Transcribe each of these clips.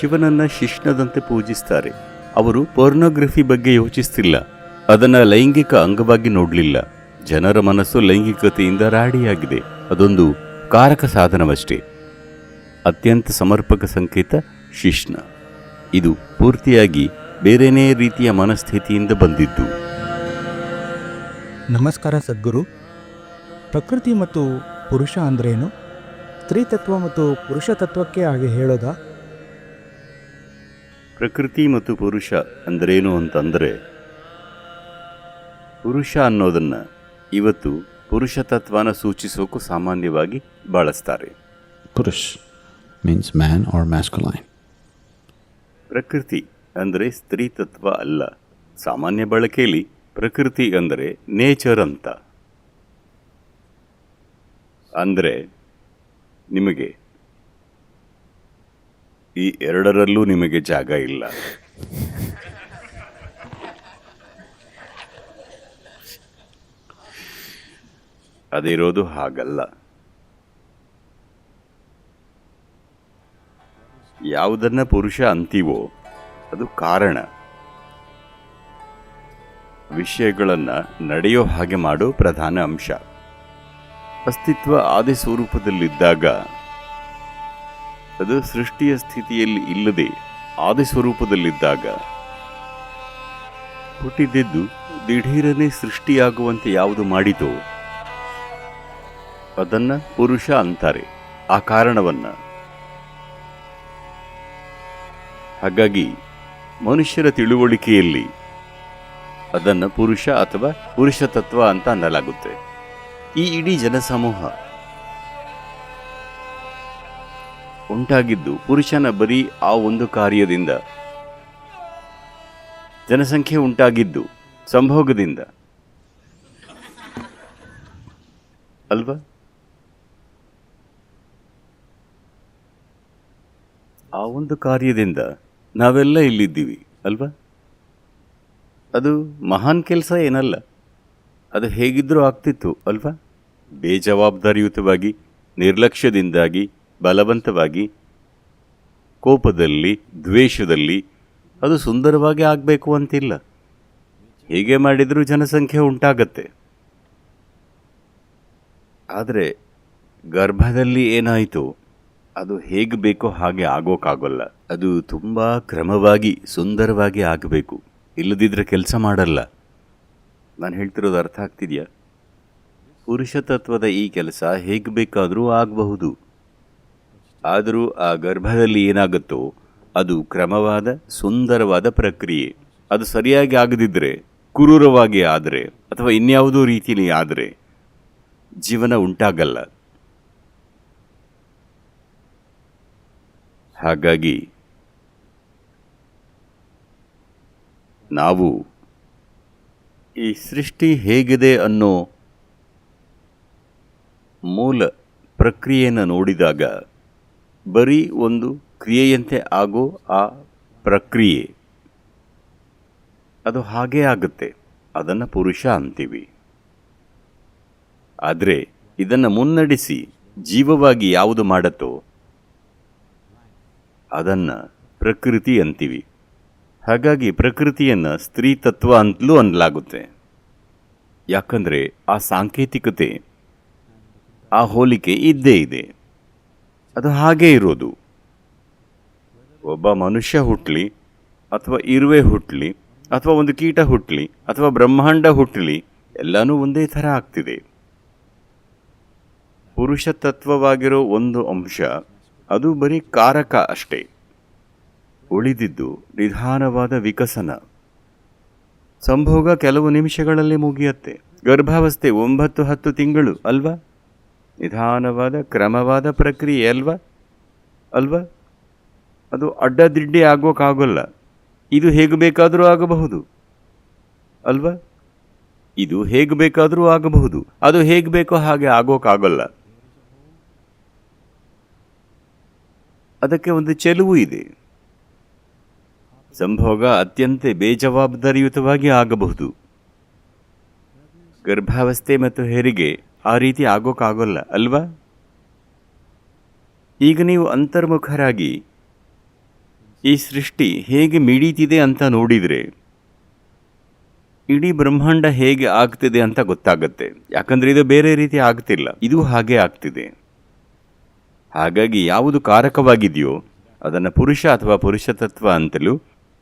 ಶಿವನನ್ನ ಶಿಷ್ಣದಂತೆ ಪೂಜಿಸ್ತಾರೆ. ಅವರು ಪೋರ್ನೋಗ್ರಫಿ ಬಗ್ಗೆ ಯೋಚಿಸ್ತಿಲ್ಲ. ಅದನ್ನ ಲೈಂಗಿಕ ಅಂಗವಾಗಿ ನೋಡಲಿಲ್ಲ. ಜನರ ಮನಸ್ಸು ಲೈಂಗಿಕತೆಯಿಂದ ರಾಡಿಯಾಗಿದೆ. ಅದೊಂದು ಕಾರಕ ಸಾಧನವಷ್ಟೇ. ಅತ್ಯಂತ ಸಮರ್ಪಕ ಸಂಕೇತ ಶಿಷ್ಣ. ಇದು ಪೂರ್ತಿಯಾಗಿ ಬೇರೆನೇ ರೀತಿಯ ಮನಸ್ಥಿತಿಯಿಂದ ಬಂದಿದ್ದು. ನಮಸ್ಕಾರ ಸದ್ಗುರು. ಪ್ರಕೃತಿ ಮತ್ತು ಪುರುಷ ಅಂದ್ರೇನು? ಸ್ತ್ರೀ ತತ್ವ ಮತ್ತು ಪುರುಷ ತತ್ವಕ್ಕೆ ಹಾಗೆ ಹೇಳೋದಾ? ಪ್ರಕೃತಿ ಮತ್ತು ಪುರುಷ ಅಂದ್ರೇನು ಅಂತಂದರೆ ಪುರುಷ ಅನ್ನೋದನ್ನು ಇವತ್ತು ಪುರುಷ ತತ್ವನ ಸೂಚಿಸೋಕು ಸಾಮಾನ್ಯವಾಗಿ ಬಳಸ್ತಾರೆ. Purush means man or masculine ಪ್ರಕೃತಿ ಅಂದರೆ ಸ್ತ್ರೀ ತತ್ವ ಅಲ್ಲ. ಸಾಮಾನ್ಯ ಬಳಕೆಯಲ್ಲಿ ಪ್ರಕೃತಿ ಅಂದರೆ ನೇಚರ್ ಅಂತ. ಅಂದರೆ ನಿಮಗೆ ಈ ಎರಡರಲ್ಲೂ ನಿಮಗೆ ಜಾಗ ಇಲ್ಲ. ಅದಿರೋದು ಹಾಗಲ್ಲ. ಯಾವುದನ್ನ ಪುರುಷ ಅಂತೀವೋ ಅದು ಕಾರಣ. ವಿಷಯಗಳನ್ನ ನಡೆಯೋ ಹಾಗೆ ಮಾಡೋ ಪ್ರಧಾನ ಅಂಶ. ಅಸ್ತಿತ್ವ ಆದಿ ಸ್ವರೂಪದಲ್ಲಿದ್ದಾಗ ಅದು ಸೃಷ್ಟಿಯ ಸ್ಥಿತಿಯಲ್ಲಿ ಇಲ್ಲದೆ ಆದಿ ಸ್ವರೂಪದಲ್ಲಿದ್ದಾಗ. ಹುಟ್ಟಿದ್ದೆದ್ದು ದಿಢೀರನೆ ಸೃಷ್ಟಿಯಾಗುವಂತೆ ಯಾವುದು ಮಾಡಿತೋ, ಅದನ್ನ ಪುರುಷ ಅಂತಾರೆ, ಆ ಕಾರಣವನ್ನ. ಹಾಗಾಗಿ ಮನುಷ್ಯರ ತಿಳುವಳಿಕೆಯಲ್ಲಿ ಅದನ್ನು ಪುರುಷ ಅಥವಾ ಪುರುಷ ತತ್ವ ಅಂತ ಅನ್ನಲಾಗುತ್ತೆ. ಈ ಇಡೀ ಜನಸಮೂಹ ಉಂಟಾಗಿದ್ದು ಪುರುಷನ ಬರೀ ಆ ಒಂದು ಕಾರ್ಯದಿಂದ. ಜನಸಂಖ್ಯೆ ಉಂಟಾಗಿದ್ದು ಸಂಭೋಗದಿಂದ. ಅಲ್ವಾ? ಆ ಒಂದು ಕಾರ್ಯದಿಂದ ನಾವೆಲ್ಲ ಇಲ್ಲಿದ್ದೀವಿ, ಅಲ್ವಾ? ಅದು ಮಹಾನ್ ಕೆಲಸ ಏನಲ್ಲ. ಅದು ಹೇಗಿದ್ರೂ ಆಗ್ತಿತ್ತು, ಅಲ್ವಾ? ಬೇಜವಾಬ್ದಾರಿಯುತವಾಗಿ, ನಿರ್ಲಕ್ಷ್ಯದಿಂದಾಗಿ ಬಲವಂತವಾಗಿ, ಕೋಪದಲ್ಲಿ, ದ್ವೇಷದಲ್ಲಿ ಅದು ಸುಂದರವಾಗಿ ಆಗಬೇಕು ಅಂತಿಲ್ಲ. ಹೇಗೆ ಮಾಡಿದರೂ ಜನಸಂಖ್ಯೆ ಉಂಟಾಗತ್ತೆ. ಆದರೆ ಗರ್ಭದಲ್ಲಿ ಏನಾಯಿತು? ಅದು ಹೇಗೆ ಬೇಕೋ ಹಾಗೆ ಆಗೋಕ್ಕಾಗಲ್ಲ ಅದು ತುಂಬ ಕ್ರಮವಾಗಿ, ಸುಂದರವಾಗಿ ಆಗಬೇಕು. ಇಲ್ಲದಿದ್ದರೆ ಕೆಲಸ ಮಾಡಲ್ಲ. ನಾನು ಹೇಳ್ತಿರೋದು ಅರ್ಥ ಆಗ್ತಿದೆಯಾ? ಪುರುಷ ತತ್ವದ ಈ ಕೆಲಸ ಹೇಗೆ ಬೇಕಾದರೂ ಆಗಬಹುದು. ಆದರೂ ಆ ಗರ್ಭದಲ್ಲಿ ಏನಾಗುತ್ತೋ ಅದು ಕ್ರಮವಾದ ಸುಂದರವಾದ ಪ್ರಕ್ರಿಯೆ. ಅದು ಸರಿಯಾಗಿ ಆಗದಿದ್ದರೆ ಕುರೂರವಾಗಿ ಆದರೆ, ಅಥವಾ ಇನ್ಯಾವುದೋ ರೀತಿಯಲ್ಲಿ ಆದರೆ ಜೀವನ ಉಂಟಾಗಲ್ಲ. ಹಾಗಾಗಿ ನಾವು ಈ ಸೃಷ್ಟಿ ಹೇಗಿದೆ ಅನ್ನೋ ಮೂಲ ಪ್ರಕ್ರಿಯೆಯನ್ನು ನೋಡಿದಾಗ ಬರೀ ಒಂದು ಕ್ರಿಯೆಯಂತೆ ಆಗೋ ಆ ಪ್ರಕ್ರಿಯೆ. ಅದು ಹಾಗೇ ಆಗುತ್ತೆ. ಅದನ್ನು ಪುರುಷ ಅಂತೀವಿ. ಆದರೆ ಇದನ್ನು ಮುನ್ನಡೆಸಿ ಜೀವವಾಗಿ ಯಾವುದು ಮಾಡತ್ತೋ ಅದನ್ನು ಪ್ರಕೃತಿ ಅಂತೀವಿ. ಹಾಗಾಗಿ ಪ್ರಕೃತಿಯನ್ನು ಸ್ತ್ರೀ ತತ್ವ ಅಂತಲೂ ಅನ್ನಲಾಗುತ್ತೆ ಯಾಕಂದರೆ ಆ ಸಾಂಕೇತಿಕತೆ, ಆ ಹೋಲಿಕೆ ಇದ್ದೇ ಇದೆ. ಅದು ಹಾಗೇ ಇರೋದು. ಒಬ್ಬ ಮನುಷ್ಯ ಹುಟ್ಟಲಿ ಅಥವಾ ಇರುವೆ ಹುಟ್ಟಲಿ ಅಥವಾ ಒಂದು ಕೀಟ ಹುಟ್ಟಲಿ ಅಥವಾ ಬ್ರಹ್ಮಾಂಡ ಹುಟ್ಟಲಿ ಎಲ್ಲನೂ ಒಂದೇ ಥರ ಆಗ್ತಿದೆ. ಪುರುಷ ತತ್ವವಾಗಿರೋ ಒಂದು ಅಂಶ, ಅದು ಬರೀ ಕಾರಕ ಅಷ್ಟೇ. ಉಳಿದಿದ್ದು ನಿಧಾನವಾದ ವಿಕಸನ. ಸಂಭೋಗ ಕೆಲವು ನಿಮಿಷಗಳಲ್ಲಿ ಮುಗಿಯತ್ತೆ. ಗರ್ಭಾವಸ್ಥೆ ಒಂಬತ್ತು ಹತ್ತು ತಿಂಗಳು, ಅಲ್ವಾ? ನಿಧಾನವಾದ, ಕ್ರಮವಾದ ಪ್ರಕ್ರಿಯೆ ಅಲ್ವಾ? ಅಲ್ವಾ? ಅದು ಅಡ್ಡದಿಡ್ಡಿ ಆಗೋಕ್ಕಾಗೋಲ್ಲ. ಇದು ಹೇಗೆ ಬೇಕಾದರೂ ಆಗಬಹುದು. ಅಲ್ವಾ? ಇದು ಹೇಗೆ ಬೇಕಾದರೂ ಆಗಬಹುದು. ಅದು ಹೇಗೆ ಬೇಕೋ ಹಾಗೆ ಆಗೋಕ್ಕಾಗಲ್ಲ. ಅದಕ್ಕೆ ಒಂದು ಚೆಲುವು ಇದೆ. ಸಂಭೋಗ ಅತ್ಯಂತ ಬೇಜವಾಬ್ದಾರಿಯುತವಾಗಿ ಆಗಬಹುದು. ಗರ್ಭಾವಸ್ಥೆ ಮತ್ತು ಹೆರಿಗೆ ಆ ರೀತಿ ಆಗೋಕ್ಕಾಗೋಲ್ಲ ಅಲ್ವಾ? ಈಗ ನೀವು ಅಂತರ್ಮುಖರಾಗಿ ಈ ಸೃಷ್ಟಿ ಹೇಗೆ ಮಿಡೀತಿದೆ ಅಂತ ನೋಡಿದರೆ, ಇಡೀ ಬ್ರಹ್ಮಾಂಡ ಹೇಗೆ ಆಗ್ತಿದೆ ಅಂತ ಗೊತ್ತಾಗುತ್ತೆ. ಯಾಕಂದರೆ ಇದು ಬೇರೆ ರೀತಿ ಆಗ್ತಿಲ್ಲ, ಇದು ಹಾಗೆ ಆಗ್ತಿದೆ. ಹಾಗಾಗಿ ಯಾವುದು ಕಾರಕವಾಗಿದೆಯೋ, ಅದನ್ನು ಪುರುಷ ಅಥವಾ ಪುರುಷತತ್ವ ಅಂತಲೂ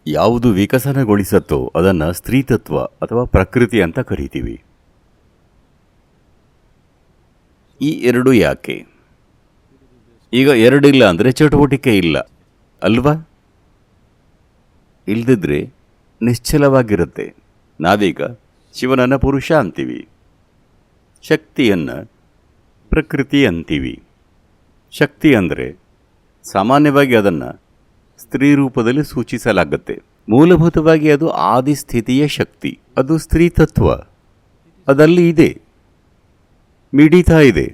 ಯಾವುದು ವಿಕಸನಗೊಳಿಸತ್ತೋ, ಅದನ್ನು ಸ್ತ್ರೀತತ್ವ ಅಥವಾ ಪ್ರಕೃತಿ ಅಂತ ಕರಿತೀವಿ. ಈ ಎರಡು ಯಾಕೆ? ಈಗ ಎರಡಿಲ್ಲ ಅಂದರೆ ಚಟುವಟಿಕೆ ಇಲ್ಲ, ಅಲ್ವಾ? ಇಲ್ದಿದ್ರೆ ನಿಶ್ಚಲವಾಗಿರುತ್ತೆ. ನಾವೀಗ ಶಿವನನ್ನು ಪುರುಷ ಅಂತೀವಿ, ಶಕ್ತಿಯನ್ನು ಪ್ರಕೃತಿ ಅಂತೀವಿ. ಶಕ್ತಿ ಅಂದರೆ ಸಾಮಾನ್ಯವಾಗಿ ಅದನ್ನು ಸ್ತ್ರೀ ರೂಪದಲ್ಲಿ ಸೂಚಿಸಲಾಗುತ್ತೆ. ಮೂಲಭೂತವಾಗಿ ಅದು ಆದಿಸ್ಥಿತಿಯ ಶಕ್ತಿ, ಅದು ಸ್ತ್ರೀ ತತ್ವ ಅದಲ್ಲಿ ಇದೆ. ಮಿಡಿತಾ ಇದೆ.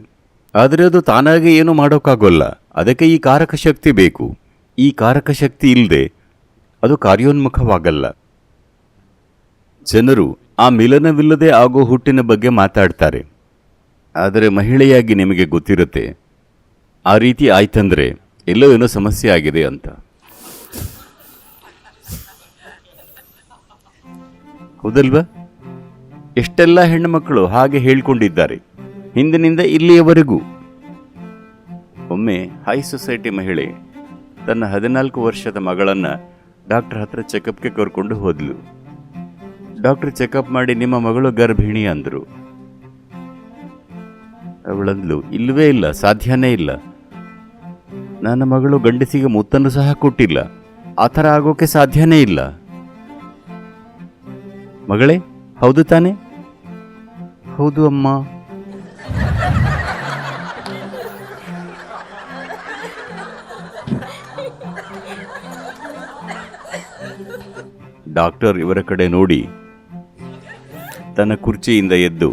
ಆದರೆ ಅದು ತಾನಾಗೆ ಏನು ಮಾಡೋಕ್ಕಾಗೋಲ್ಲ. ಅದಕ್ಕೆ ಈ ಕಾರಕ ಶಕ್ತಿ ಬೇಕು. ಈ ಕಾರಕ ಶಕ್ತಿ ಇಲ್ಲದೆ ಅದು ಕಾರ್ಯೋನ್ಮುಖವಾಗಲ್ಲ. ಜನರು ಆ ಮಿಲನವಿಲ್ಲದೆ ಆಗೋ ಹುಟ್ಟಿನ ಬಗ್ಗೆ ಮಾತಾಡ್ತಾರೆ. ಆದರೆ ಮಹಿಳೆಯಾಗಿ ನಿಮಗೆ ಗೊತ್ತಿರುತ್ತೆ, ಆ ರೀತಿ ಆಯ್ತಂದ್ರೆ ಎಲ್ಲೋ ಏನೋ ಸಮಸ್ಯೆ ಆಗಿದೆ ಅಂತ. ಹೌದಲ್ವಾ? ಎಷ್ಟೆಲ್ಲ ಹೆಣ್ಣುಮಕ್ಕಳು ಹಾಗೆ ಹೇಳ್ಕೊಂಡಿದ್ದಾರೆ. ಹಿಂದಿನಿಂದ ಇಲ್ಲಿಯವರೆಗೂ. ಒಮ್ಮೆ ಹೈ ಸೊಸೈಟಿ ಮಹಿಳೆ ತನ್ನ ಹದಿನಾಲ್ಕು ವರ್ಷದ ಮಗಳನ್ನ ಡಾಕ್ಟರ್ ಹತ್ರ ಚೆಕಪ್ಗೆ ಕರ್ಕೊಂಡು ಹೋದ್ಲು. ಡಾಕ್ಟರ್ ಚೆಕಪ್ ಮಾಡಿ ನಿಮ್ಮ ಮಗಳು ಗರ್ಭಿಣಿ ಅಂದರು. ಅವಳಂದ್ಲು, ಇಲ್ಲವೇ ಇಲ್ಲ, ಸಾಧ್ಯನೇ ಇಲ್ಲ. ನನ್ನ ಮಗಳು ಗಂಡಸಿಗೆ ಮುತ್ತನ್ನು ಸಹ ಕೊಟ್ಟಿಲ್ಲ. ಆ ಥರ ಆಗೋಕೆ ಸಾಧ್ಯನೇ ಇಲ್ಲ. ಮಗಳೇ, ಹೌದು ತಾನೇ? ಹೌದು ಅಮ್ಮ. ಡಾಕ್ಟರ್ ಇವರ ಕಡೆ ನೋಡಿ ತನ್ನ ಕುರ್ಚಿಯಿಂದ ಎದ್ದು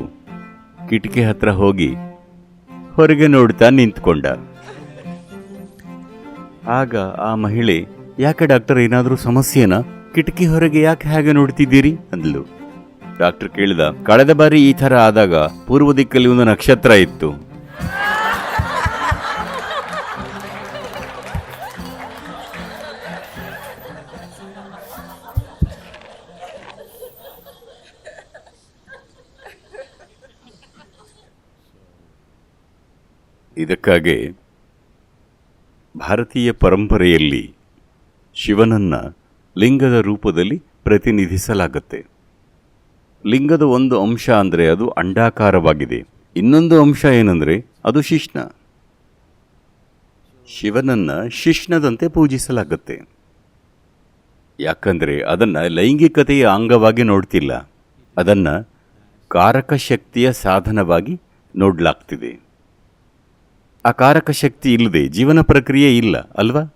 ಕಿಟಕಿ ಹತ್ರ ಹೋಗಿ ಹೊರಗೆ ನೋಡ್ತಾ ನಿಂತ್ಕೊಂಡ. ಆಗ ಆ ಮಹಿಳೆ, ಯಾಕೆ ಡಾಕ್ಟರ್, ಏನಾದರೂ ಸಮಸ್ಯೆನಾ? ಕಿಟಕಿ ಹೊರಗೆ ಯಾಕೆ ಹಾಗೆ ನೋಡ್ತಿದ್ದೀರಿ? ಅಂದ್ಲು. ಡಾಕ್ಟರ್ ಕೇಳಿದ, ಕಳೆದ ಬಾರಿ ಈ ಥರ ಆದಾಗ ಪೂರ್ವ ದಿಕ್ಕಲ್ಲಿ ಒಂದು ನಕ್ಷತ್ರ ಇತ್ತು. ಇದಕ್ಕಾಗಿ ಭಾರತೀಯ ಪರಂಪರೆಯಲ್ಲಿ ಶಿವನನ್ನ ಲಿಂಗದ ರೂಪದಲ್ಲಿ ಪ್ರತಿನಿಧಿಸಲಾಗುತ್ತೆ. ಲಿಂಗದ ಒಂದು ಅಂಶ ಅಂದರೆ ಅದು ಅಂಡಾಕಾರವಾಗಿದೆ. ಇನ್ನೊಂದು ಅಂಶ ಏನಂದರೆ ಅದು ಶಿಷ್ಣ. ಶಿವನನ್ನ ಶಿಷ್ಣದಂತೆ ಪೂಜಿಸಲಾಗುತ್ತೆ. ಯಾಕಂದರೆ ಅದನ್ನು ಲೈಂಗಿಕತೆಯ ಅಂಗವಾಗಿ ನೋಡ್ತಿಲ್ಲ. ಅದನ್ನು ಕಾರಕ ಶಕ್ತಿಯ ಸಾಧನವಾಗಿ ನೋಡಲಾಗ್ತಿದೆ. ಆ ಕಾರಕ ಶಕ್ತಿ ಇಲ್ಲದೆ ಜೀವನ ಪ್ರಕ್ರಿಯೆ ಇಲ್ಲ, ಅಲ್ವಾ?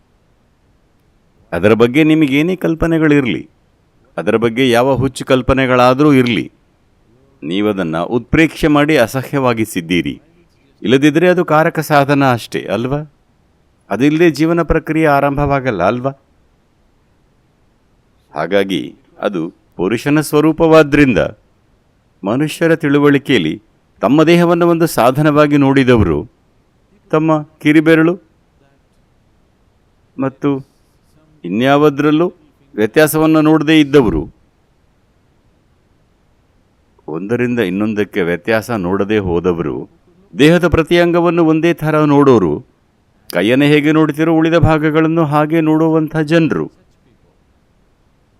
ಅದರ ಬಗ್ಗೆ ನಿಮಗೇನೇ ಕಲ್ಪನೆಗಳಿರಲಿ, ಅದರ ಬಗ್ಗೆ ಯಾವ ಹುಚ್ಚು ಕಲ್ಪನೆಗಳಾದರೂ ಇರಲಿ, ನೀವದನ್ನು ಉತ್ಪ್ರೇಕ್ಷೆ ಮಾಡಿ ಅಸಹ್ಯವಾಗಿಸಿದ್ದೀರಿ. ಇಲ್ಲದಿದ್ದರೆ ಅದು ಕಾರಕ ಸಾಧನ ಅಷ್ಟೇ, ಅಲ್ವಾ? ಅದಿಲ್ಲದೆ ಜೀವನ ಪ್ರಕ್ರಿಯೆ ಆರಂಭವಾಗಲ್ಲ, ಅಲ್ವಾ? ಹಾಗಾಗಿ ಅದು ಪುರುಷನ ಸ್ವರೂಪವಾದ್ದರಿಂದ ಮನುಷ್ಯರ ತಿಳುವಳಿಕೆಯಲ್ಲಿ ತಮ್ಮ ದೇಹವನ್ನು ಒಂದು ಸಾಧನವಾಗಿ ನೋಡಿದವರು ತಮ್ಮ ಕಿರಿಬೆರಳು ಮತ್ತು ಇನ್ಯಾವುದರಲ್ಲೂ ವ್ಯತ್ಯಾಸವನ್ನು ನೋಡದೇ ಇದ್ದವರು, ಒಂದರಿಂದ ಇನ್ನೊಂದಕ್ಕೆ ವ್ಯತ್ಯಾಸ ನೋಡದೆ ಹೋದವರು, ದೇಹದ ಪ್ರತಿ ಅಂಗವನ್ನು ಒಂದೇ ಥರ ನೋಡೋರು, ಕೈಯನ್ನು ಹೇಗೆ ನೋಡ್ತಿರೋ ಉಳಿದ ಭಾಗಗಳನ್ನು ಹಾಗೆ ನೋಡುವಂಥ ಜನರು.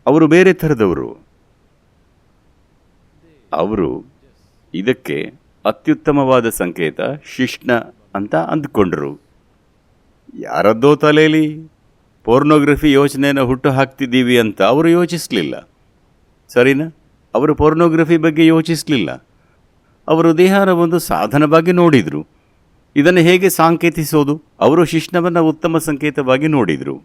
ಅವರು ಬೇರೆ ಥರದವರು. ಅವರು ಇದಕ್ಕೆ ಅತ್ಯುತ್ತಮವಾದ ಸಂಕೇತ ಶಿಷ್ಣ ಅಂತ ಅಂದ್ಕೊಂಡ್ರು. ಯಾರದ್ದೋ ತಲೆಯಲ್ಲಿ ಪೋರ್ನೋಗ್ರಫಿ ಯೋಚನೆಯನ್ನು ಹುಟ್ಟು ಹಾಕ್ತಿದ್ದೀವಿ ಅಂತ ಅವರು ಯೋಚಿಸಲಿಲ್ಲ. ಸರಿನಾ? ಅವರು ಪೋರ್ನೋಗ್ರಫಿ ಬಗ್ಗೆ ಯೋಚಿಸಲಿಲ್ಲ. ಅವರು ದೇಹನ ಒಂದು ಸಾಧನವಾಗಿ ನೋಡಿದರು. ಇದನ್ನು ಹೇಗೆ ಸಾಂಕೇತಿಸೋದು? ಅವರು ಶಿಷ್ಣವನ್ನು ಉತ್ತಮ ಸಂಕೇತವಾಗಿ ನೋಡಿದರು.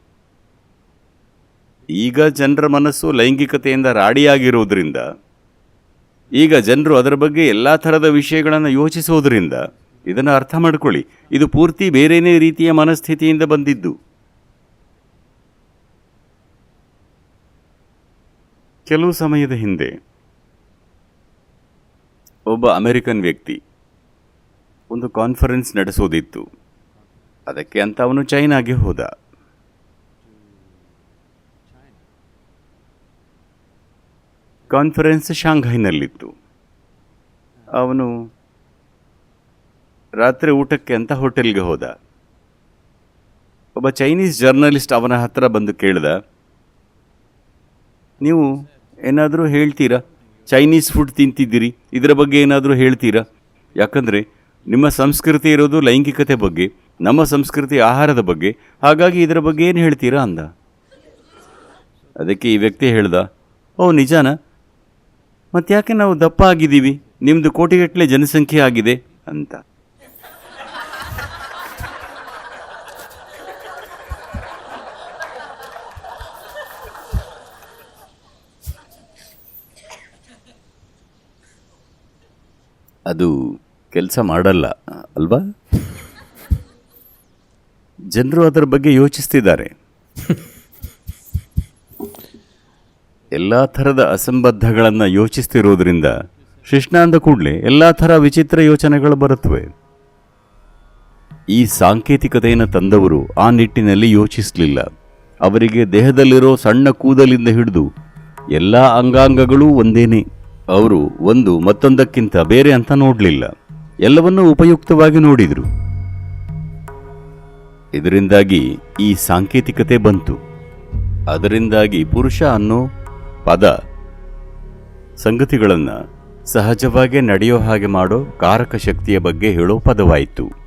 ಈಗ ಜನರ ಮನಸ್ಸು ಲೈಂಗಿಕತೆಯಿಂದ ರಾಡಿಯಾಗಿರುವುದರಿಂದ ಈಗ ಜನರು ಅದರ ಬಗ್ಗೆ ಎಲ್ಲ ಥರದ ವಿಷಯಗಳನ್ನು ಯೋಚಿಸೋದ್ರಿಂದ ಇದನ್ನು ಅರ್ಥ ಮಾಡಿಕೊಳ್ಳಿ. ಇದು ಪೂರ್ತಿ ಬೇರೆಯೇ ರೀತಿಯ ಮನಸ್ಥಿತಿಯಿಂದ ಬಂದಿದ್ದು. ಕೆಲವು ಸಮಯದ ಹಿಂದೆ, ಒಬ್ಬ ಅಮೆರಿಕನ್ ವ್ಯಕ್ತಿ ಒಂದು ಕಾನ್ಫರೆನ್ಸ್ ನಡೆಸೋದಿತ್ತು. ಅದಕ್ಕೆ ಅಂತ ಅವನು ಚೈನಾಗೆ ಹೋದ. ಕಾನ್ಫರೆನ್ಸ್ ಶಾಂಘೈನಲ್ಲಿತ್ತು. ಅವನು ರಾತ್ರಿ ಊಟಕ್ಕೆ ಅಂತ ಹೋಟೆಲ್ಗೆ ಹೋದ. ಒಬ್ಬ ಚೈನೀಸ್ ಜರ್ನಲಿಸ್ಟ್ ಅವನ ಹತ್ರ ಬಂದು ಕೇಳಿದ, ನೀವು ಏನಾದರೂ ಹೇಳ್ತೀರಾ? ಚೈನೀಸ್ ಫುಡ್ ತಿಂತಿದ್ದೀರಿ, ಇದರ ಬಗ್ಗೆ ಏನಾದರೂ ಹೇಳ್ತೀರಾ? ಯಾಕಂದರೆ ನಿಮ್ಮ ಸಂಸ್ಕೃತಿ ಇರೋದು ಲೈಂಗಿಕತೆ ಬಗ್ಗೆ, ನಮ್ಮ ಸಂಸ್ಕೃತಿ ಆಹಾರದ ಬಗ್ಗೆ, ಹಾಗಾಗಿ ಇದರ ಬಗ್ಗೆ ಏನು ಹೇಳ್ತೀರಾ? ಅಂದ. ಅದಕ್ಕೆ ಈ ವ್ಯಕ್ತಿ ಹೇಳ್ದ, ಓ, ನಿಜಾನ? ಮತ್ತ್ಯಾಕೆ ನಾವು ದಪ್ಪ ಆಗಿದ್ದೀವಿ? ನಿಮ್ಮದು ಕೋಟಿಗಟ್ಟಲೆ ಜನಸಂಖ್ಯೆ ಆಗಿದೆ? ಅಂತ. ಅದು ಕೆಲಸ ಮಾಡಲ್ಲ, ಅಲ್ವಾ? ಜನರು ಅದರ ಬಗ್ಗೆ ಯೋಚಿಸ್ತಿದ್ದಾರೆ. ಎಲ್ಲ ಥರದ ಅಸಂಬದ್ಧಗಳನ್ನು ಯೋಚಿಸ್ತಿರೋದ್ರಿಂದ ಕೃಷ್ಣ ಅಂದ ಕೂಡಲೇ ಎಲ್ಲ ಥರ ವಿಚಿತ್ರ ಯೋಚನೆಗಳು ಬರುತ್ತವೆ ಈ ಸಾಂಕೇತಿಕತೆಯನ್ನು ತಂದವರು ಆ ನಿಟ್ಟಿನಲ್ಲಿ ಯೋಚಿಸಲಿಲ್ಲ. ಅವರಿಗೆ ದೇಹದಲ್ಲಿರೋ ಸಣ್ಣ ಕೂದಲಿಂದ ಹಿಡಿದು ಎಲ್ಲ ಅಂಗಾಂಗಗಳೂ ಒಂದೇನೆ. ಅವರು ಒಂದು ಮತ್ತೊಂದಕ್ಕಿಂತ ಬೇರೆ ಅಂತ ನೋಡಲಿಲ್ಲ. ಎಲ್ಲವನ್ನೂ ಉಪಯುಕ್ತವಾಗಿ ನೋಡಿದರು. ಇದರಿಂದಾಗಿ ಈ ಸಾಂಕೇತಿಕತೆ ಬಂತು. ಅದರಿಂದಾಗಿ ಪುರುಷ ಅನ್ನೋ ಪದ ಸಂಗತಿಗಳನ್ನು ಸಹಜವಾಗಿ ನಡೆಯೋ ಹಾಗೆ ಮಾಡೋ ಕಾರಕ ಶಕ್ತಿಯ ಬಗ್ಗೆ ಹೇಳೋ ಪದವಾಯಿತು.